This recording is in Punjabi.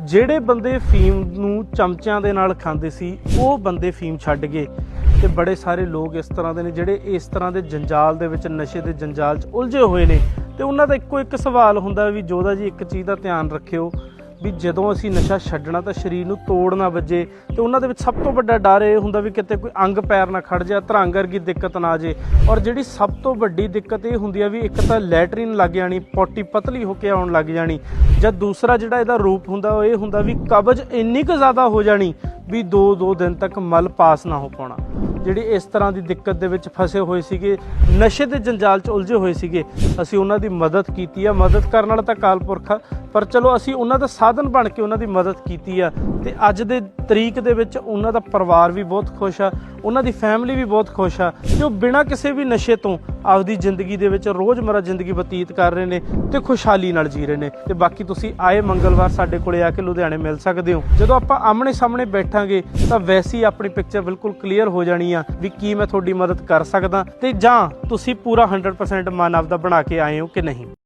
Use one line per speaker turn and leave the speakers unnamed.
ਜਿਹੜੇ ਬੰਦੇ ਫੀਮ ਨੂੰ ਚਮਚਿਆਂ ਦੇ ਨਾਲ ਖਾਂਦੇ ਸੀ, ਉਹ ਬੰਦੇ ਫੀਮ ਛੱਡ ਗਏ। ਤੇ ਬੜੇ ਸਾਰੇ ਲੋਕ ਇਸ ਤਰ੍ਹਾਂ ਦੇ ਨੇ ਜਿਹੜੇ ਇਸ ਤਰ੍ਹਾਂ ਦੇ ਜੰਜਾਲ ਦੇ ਵਿੱਚ, ਨਸ਼ੇ ਦੇ ਜੰਜਾਲ 'ਚ ਉਲਝੇ ਹੋਏ ਨੇ। ਤੇ ਉਹਨਾਂ ਦਾ ਇੱਕੋ ਇੱਕ ਸਵਾਲ ਹੁੰਦਾ ਵੀ ਜੋਦਾ ਜੀ ਇੱਕ ਚੀਜ਼ ਦਾ ਧਿਆਨ ਰੱਖਿਓ ਵੀ ਜਦੋਂ ਅਸੀਂ ਨਸ਼ਾ ਛੱਡਣਾ ਤਾਂ ਸਰੀਰ ਨੂੰ ਤੋੜ ਨਾ ਵੱਜੇ ਤੇ ਉਹਨਾਂ ਦੇ ਵਿੱਚ ਸਭ ਤੋਂ ਵੱਡਾ ਡਰ ਇਹ ਹੁੰਦਾ ਵੀ ਕਿਤੇ ਕੋਈ ਅੰਗ ਪੈਰ ਨਾ ਖੜ ਜਾ ਧਰੰਗ ਵਰਗੀ ਦਿੱਕਤ ਨਾ ਆ ਜੇ ਔਰ ਜਿਹੜੀ ਸਭ ਤੋਂ ਵੱਡੀ ਦਿੱਕਤ ਇਹ ਹੁੰਦੀ ਆ ਵੀ ਇੱਕ ਤਾਂ ਲੈਟਰਿਨ ਲੱਗ ਜਾਣੀ, ਪੋਟੀ ਪਤਲੀ ਹੋ ਕੇ ਆਉਣ ਲੱਗ ਜਾਣੀ, ਜਾਂ ਦੂਸਰਾ ਜਿਹੜਾ ਇਹਦਾ ਰੂਪ ਹੁੰਦਾ ਉਹ ਇਹ ਹੁੰਦਾ ਵੀ ਕਬਜ਼ ਇੰਨੀ ਕੁ ਜ਼ਿਆਦਾ ਹੋ ਜਾਣੀ ਵੀ 2-2 ਦਿਨ ਤੱਕ ਮਲ ਪਾਸ ਨਾ ਹੋ ਪਾਉਣਾ। ਜਿਹੜੀ ਇਸ ਤਰ੍ਹਾਂ ਦੀ ਦਿੱਕਤ ਦੇ ਵਿੱਚ ਫਸੇ ਹੋਏ ਸੀਗੇ, ਨਸ਼ੇ ਦੇ ਜੰਜਾਲ 'ਚ ਉਲਝੇ ਹੋਏ ਸੀਗੇ, ਅਸੀਂ ਉਹਨਾਂ ਦੀ ਮਦਦ ਕੀਤੀ ਆ। ਮਦਦ ਕਰਨ ਵਾਲਾ ਤਾਂ ਕਾਲਪੁਰਖ ਆ ਪਰ ਚਲੋ ਅਸੀਂ ਉਹਨਾਂ ਦਾ ਸਾਧਨ ਬਣ ਕੇ ਉਹਨਾਂ ਦੀ ਮਦਦ ਕੀਤੀ ਆ ਤੇ ਅੱਜ ਦੇ ਤਰੀਕ ਦੇ ਵਿੱਚ ਉਹਨਾਂ ਦਾ ਪਰਿਵਾਰ ਵੀ ਬਹੁਤ ਖੁਸ਼ ਆ, ਉਹਨਾਂ ਦੀ ਫੈਮਿਲੀ ਵੀ ਬਹੁਤ ਖੁਸ਼ ਆ ਕਿ ਉਹ ਬਿਨਾਂ ਕਿਸੇ ਵੀ ਨਸ਼ੇ ਤੋਂ ਆਪਦੀ ਜ਼ਿੰਦਗੀ ਦੇ ਵਿੱਚ ਰੋਜ਼ਮਰਾ ਜ਼ਿੰਦਗੀ ਬਤੀਤ ਕਰ ਰਹੇ ਨੇ ਤੇ ਖੁਸ਼ਹਾਲੀ ਨਾਲ ਜੀ ਰਹੇ ਨੇ। ਤੇ ਬਾਕੀ ਤੁਸੀਂ ਆਏ ਮੰਗਲਵਾਰ ਸਾਡੇ ਕੋਲੇ ਆ ਕੇ ਲੁਧਿਆਣੇ ਮਿਲ ਸਕਦੇ ਹੋ। ਜਦੋਂ ਆਪਾਂ ਆਮਣੇ ਸਾਹਮਣੇ ਬੈਠਾਂਗੇ ਤਾਂ ਵੈਸੇ ਹੀ ਆਪਣੀ ਪਿਕਚਰ ਬਿਲਕੁਲ ਕਲੀਅਰ ਹੋ ਜਾਣੀ ਆ ਵੀ ਕੀ ਮੈਂ ਤੁਹਾਡੀ ਮਦਦ ਕਰ ਸਕਦਾ ਤੇ ਜਾਂ ਤੁਸੀਂ ਪੂਰਾ 100% ਮਨ ਆਪਦਾ ਬਣਾ ਕੇ ਆਏ ਹੋ ਕਿ ਨਹੀਂ।